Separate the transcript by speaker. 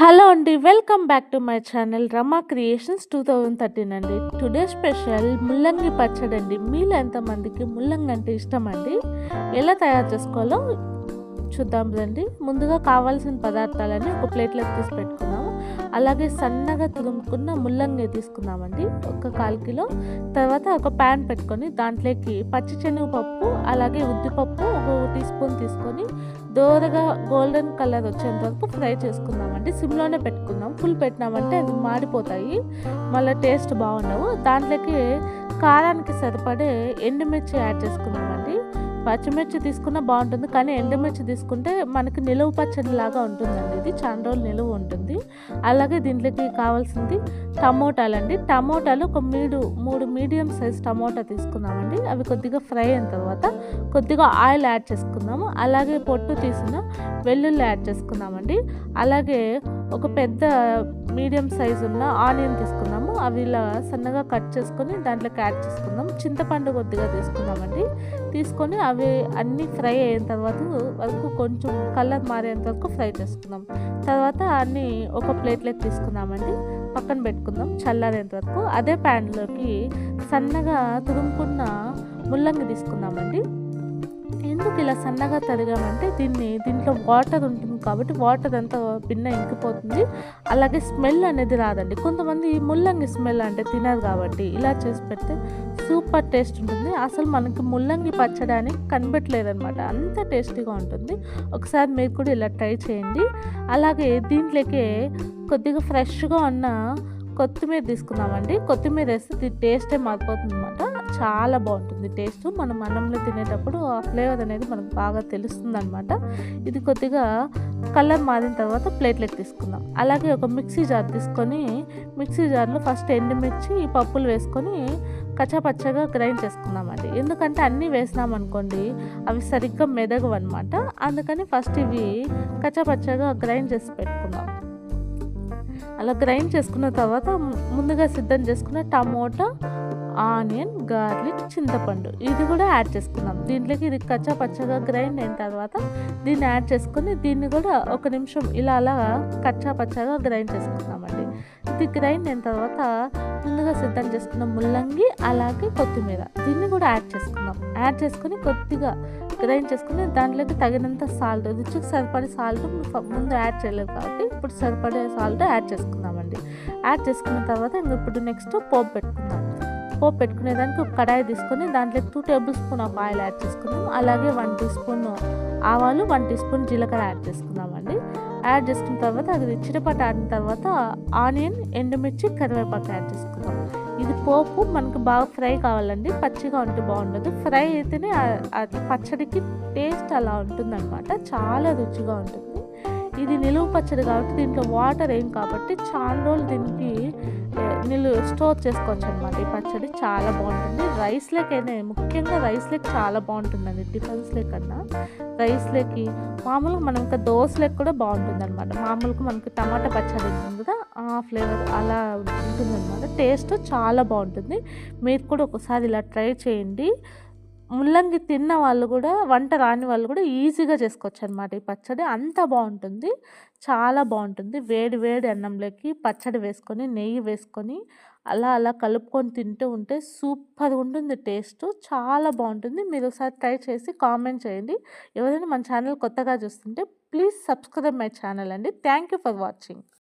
Speaker 1: Hello అండి welcome back to my channel Rama creations two thousand thirteen అండి. Today special ముల్లంగి పచ్చడి అండి. మీలో ఎంతమందికి ముల్లంగి అంటే ఇష్టం అండి ఎలా తయారు చేసుకోవాలో చూద్దాం రండి. ముందుగా కావాల్సిన పదార్థాలన్నీ ఒక ప్లేట్లోకి తీసి పెట్టుకున్నాము. అలాగే సన్నగా తురుముకున్న ముల్లంగి తీసుకున్నామండి ఒక కాల్ కిలో. తర్వాత ఒక ప్యాన్ పెట్టుకొని దాంట్లోకి పచ్చి శనగపప్పు అలాగే ఉద్దిపప్పు ఒక టీ స్పూన్ తీసుకొని దోరగా గోల్డెన్ కలర్ వచ్చేంత వరకు ఫ్రై చేసుకుందామండి. సిమ్లోనే పెట్టుకుందాం. ఫుల్ పెట్టినామంటే అవి మాడిపోతాయి. మళ్ళీ టేస్ట్ బాగుండవు. దాంట్లోకి కారానికి సరిపడే ఎండుమిర్చి యాడ్ చేసుకున్నామండి పచ్చిమిర్చి తీసుకున్నా బాగుంటుంది. కానీ ఎండుమిర్చి తీసుకుంటే మనకి నిలువ పచ్చడి లాగా ఉంటుందండి. ఇది చాలా రోజులు నిలువ ఉంటుంది. అలాగే దీంట్లోకి కావాల్సింది టమోటాలు అండి టమోటాలు ఒక మీడు మూడు మీడియం సైజ్ టమోటా తీసుకున్నామండి అవి కొద్దిగా ఫ్రై అయిన తర్వాత కొద్దిగా ఆయిల్ యాడ్ చేసుకుందాము. అలాగే పొట్టు తీసిన వెల్లుల్లి యాడ్ చేసుకుందామండి. అలాగే ఒక పెద్ద మీడియం సైజ్ ఉన్న ఆనియన్ తీసుకున్నాము అవి ఇలా సన్నగా కట్ చేసుకొని దాంట్లోకి యాడ్ చేసుకుందాం చింతపండు కొద్దిగా తీసుకుందామండి. తీసుకొని అవి అన్నీ ఫ్రై అయిన తర్వాత వరకు కొంచెం కలర్ మారేంత వరకు ఫ్రై చేసుకుందాం. తర్వాత అన్నీ ఒక ప్లేట్లోకి తీసుకుందామండి. పక్కన పెట్టుకుందాం చల్లారేంత వరకు. అదే ప్యాన్లోకి సన్నగా తురుముకున్న ముల్లంగి తీసుకుందామండి. ఎందుకు ఇలా సన్నగా తరిగామంటే దీన్ని దీంట్లో వాటర్ ఉంటుంది కాబట్టి వాటర్ అంతా భిన్న ఇంకిపోతుంది. అలాగే స్మెల్ అనేది రాదండి. కొంతమంది ముల్లంగి స్మెల్ అంటే తినరు కాబట్టి ఇలా చేసి పెడితే సూపర్ టేస్ట్ ఉంటుంది. అసలు మనకి ముల్లంగి పచ్చడానికి కనిపెట్టలేదు అనమాట అంత టేస్టీగా ఉంటుంది. ఒకసారి మీరు కూడా ఇలా ట్రై చేయండి. అలాగే దీంట్లోకి కొద్దిగా ఫ్రెష్గా ఉన్న కొత్తిమీర తీసుకున్నామండి కొత్తిమీర వేస్తే దీని టేస్టే మారిపోతుంది అనమాట చాలా బాగుంటుంది. టేస్ట్ మనం అన్నంలో తినేటప్పుడు ఆ ఫ్లేవర్ అనేది మనకు బాగా తెలుస్తుంది అనమాట ఇది కొద్దిగా కలర్ మారిన తర్వాత ప్లేట్లోకి తీసుకుందాం. అలాగే ఒక మిక్సీ జార్ తీసుకొని మిక్సీ జార్లో ఫస్ట్ ఎండుమిర్చి పప్పులు వేసుకొని కచ్చాపచ్చగా గ్రైండ్ చేసుకుందామండి. ఎందుకంటే అన్నీ వేసినామనుకోండి అవి సరిగ్గా మెదగవు అనమాట అందుకని ఫస్ట్ ఇవి కచ్చాపచ్చగా గ్రైండ్ చేసి పెట్టుకుందాం. అలా గ్రైండ్ చేసుకున్న తర్వాత ముందుగా సిద్ధం చేసుకున్న టమోటా ఆనియన్ గార్లిక్ చింతపండు. ఇది కూడా యాడ్ చేసుకుందాం. దీంట్లోకి ఇది కచ్చా పచ్చగా గ్రైండ్ అయిన తర్వాత దీన్ని యాడ్ చేసుకుని దీన్ని కూడా ఒక నిమిషం ఇలా అలా కచ్చా పచ్చగా గ్రైండ్ చేసుకుందామండి. ఇది గ్రైండ్ అయిన తర్వాత ముందుగా సిద్ధం చేసుకున్న ముల్లంగి అలాగే కొత్తిమీర. దీన్ని కూడా యాడ్ చేసుకుందాం. యాడ్ చేసుకుని కొద్దిగా గ్రైండ్ చేసుకుని దాంట్లోకి తగినంత సాల్ట్ రుచికి సరిపడే సాల్ట్ ముందు యాడ్ చేయలేదు కాబట్టి ఇప్పుడు సరిపడే సాల్ట్ యాడ్ చేసుకుందామండి. యాడ్ చేసుకున్న తర్వాత ఇంక ఇప్పుడు నెక్స్ట్ పోపు పెట్టుకుందాం. పోపు పెట్టుకునేదానికి ఒక కడాయి తీసుకొని దాంట్లో two tablespoon of oil add చేసుకున్నాం అలాగే వన్ టీ స్పూన్ ఆవాలు వన్ టీ స్పూన్ జీలకర్ర యాడ్ చేసుకున్నామండి. యాడ్ చేసుకున్న తర్వాత అది చిటపట ఆడిన తర్వాత ఆనియన్ ఎండుమిర్చి కరివేపాకు యాడ్ చేసుకున్నాం ఇది పోపు మనకు బాగా ఫ్రై కావాలండి. పచ్చిగా ఉంటే బాగుండదు. ఫ్రై అయితేనే అది పచ్చడికి టేస్ట్ అలా ఉంటుందన్నమాట. చాలా రుచిగా ఉంటుంది. ఇది నిలువ పచ్చడి కాబట్టి దీంట్లో వాటర్ ఏం కాబట్టి చాలా రోజులు దీనికి నీళ్ళు స్టోర్ చేసుకోవచ్చు అనమాట ఈ పచ్చడి చాలా బాగుంటుంది. రైస్లోకైనా ముఖ్యంగా రైస్ రైస్లోకి చాలా బాగుంటుందండి టిఫిన్స్లే కన్నా లెక్కి మామూలుగా మనం ఇంకా దోశలోకి కూడా బాగుంటుంది అనమాట మామూలుగా మనకి టమాటా పచ్చడి ఉంటుంది కదా ఆ ఫ్లేవర్ అలా ఉంటుందన్నమాట. టేస్ట్ చాలా బాగుంటుంది. మీరు కూడా ఒకసారి ఇలా ట్రై చేయండి. ముల్లంగి తిన్న వాళ్ళు కూడా వంట రాని వాళ్ళు కూడా ఈజీగా చేసుకోవచ్చు అనమాట ఈ పచ్చడి అంత బాగుంటుంది. చాలా బాగుంటుంది. వేడి వేడి అన్నంలోకి పచ్చడి వేసుకొని నెయ్యి వేసుకొని అలా అలా కలుపుకొని తింటూ ఉంటే సూపర్ ఉంటుంది టేస్ట్. చాలా బాగుంటుంది. మీరు ఒకసారి ట్రై చేసి కామెంట్ చేయండి. ఎవరైనా మన ఛానల్ కొత్తగా చూస్తుంటే ప్లీజ్ సబ్స్క్రైబ్ మై ఛానల్ అండి. Thank you for watching.